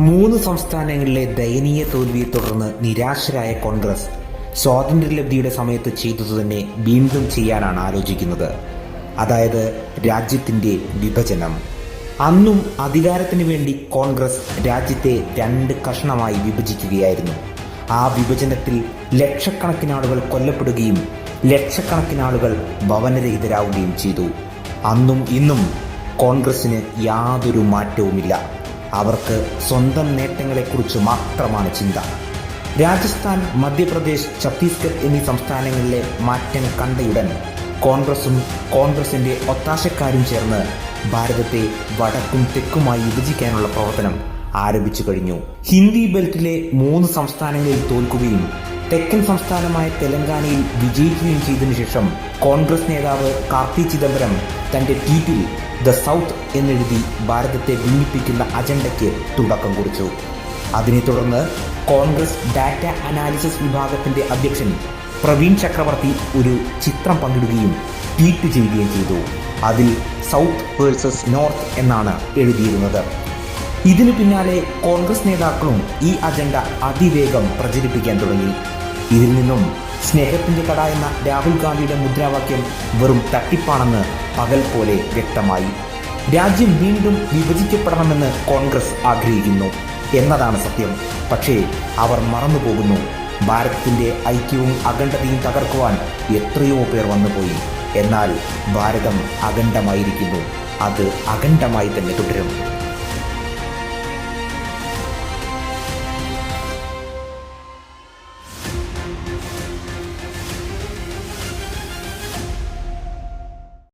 മൂന്ന് സംസ്ഥാനങ്ങളിലെ ദയനീയ തോൽവിയെ തുടർന്ന് നിരാശരായ കോൺഗ്രസ്. സ്വാതന്ത്ര്യലബ്ധിയുടെ സമയത്ത് ചെയ്തതു തന്നെ വീണ്ടും ചെയ്യാനാണ് ആലോചിക്കുന്നത്. അതായത് രാജ്യത്തിന്റെ വിഭജനം. അന്നും അധികാരത്തിന് വേണ്ടി കോൺഗ്രസ് രാജ്യത്തെ രണ്ട് കഷ്ണമായി വിഭജിക്കുകയായിരുന്നു. ആ വിഭജനത്തിൽ ലക്ഷക്കണക്കിന് ആളുകൾ കൊല്ലപ്പെടുകയും ലക്ഷക്കണക്കിന് ആളുകൾ ഭവനരഹിതരാവുകയും ചെയ്തു. അന്നും ഇന്നും കോൺഗ്രസിന് യാതൊരു മാറ്റവുമില്ല. അവർക്ക് സ്വന്തം നേട്ടങ്ങളെക്കുറിച്ച് മാത്രമാണ് ചിന്ത. രാജസ്ഥാൻ മധ്യപ്രദേശ് ഛത്തീസ്ഗഡ് എന്നീ സംസ്ഥാനങ്ങളിലെ മാറ്റം കണ്ടയുടൻ കോൺഗ്രസും കോൺഗ്രസിന്റെ ഒത്താശക്കാരും ചേർന്ന് ഭാരതത്തെ വടക്കും തെക്കുമായി വിഭജിക്കാനുള്ള പ്രവർത്തനം ആരംഭിച്ചു കഴിഞ്ഞു. ഹിന്ദി ബെൽറ്റിലെ മൂന്ന് സംസ്ഥാനങ്ങളിൽ തോൽക്കുകയും തെക്കൻ സംസ്ഥാനമായ തെലങ്കാനയിൽ വിജയിക്കുകയും ചെയ്തതിനു ശേഷം കോൺഗ്രസ് നേതാവ് കാർത്തി ചിദംബരം തന്റെ ട്വീറ്റിൽ ദ സൗത്ത് എന്നെഴുതി ഭാരതത്തെ ഭിന്നിപ്പിക്കുന്ന അജണ്ടയ്ക്ക് തുടക്കം കുറിച്ചു. അതിനെ തുടർന്ന് കോൺഗ്രസ് ഡാറ്റ അനാലിസിസ് വിഭാഗത്തിന്റെ അധ്യക്ഷൻ പ്രവീൺ ചക്രവർത്തി ഒരു ചിത്രം പങ്കിടുകയും ട്വീറ്റ് ചെയ്യുകയും ചെയ്തു. അതിൽ സൗത്ത് വേഴ്സസ് നോർത്ത് എന്നാണ് എഴുതിയിരുന്നത്. ഇതിനു പിന്നാലെ കോൺഗ്രസ് നേതാക്കളും ഈ അജണ്ട അതിവേഗം പ്രചരിപ്പിക്കാൻ തുടങ്ങി. ഇതിൽ നിന്നും സ്നേഹത്തിന്റെ കട എന്ന രാഹുൽ ഗാന്ധിയുടെ മുദ്രാവാക്യം വെറും തട്ടിപ്പാണെന്ന് പകൽ പോലെ വ്യക്തമായി. രാജ്യം വീണ്ടും വിഭജിക്കപ്പെടണമെന്ന് കോൺഗ്രസ് ആഗ്രഹിക്കുന്നു എന്നതാണ് സത്യം. പക്ഷേ അവർ മറന്നുപോകുന്നു. ഭാരതത്തിന്റെ ഐക്യവും അഖണ്ഡതയും തകർക്കുവാൻ എത്രയോ പേർ വന്നുപോയി. എന്നാൽ ഭാരതം അഖണ്ഡമായിരിക്കുന്നു. അത് അഖണ്ഡമായി തന്നെ തുടരും.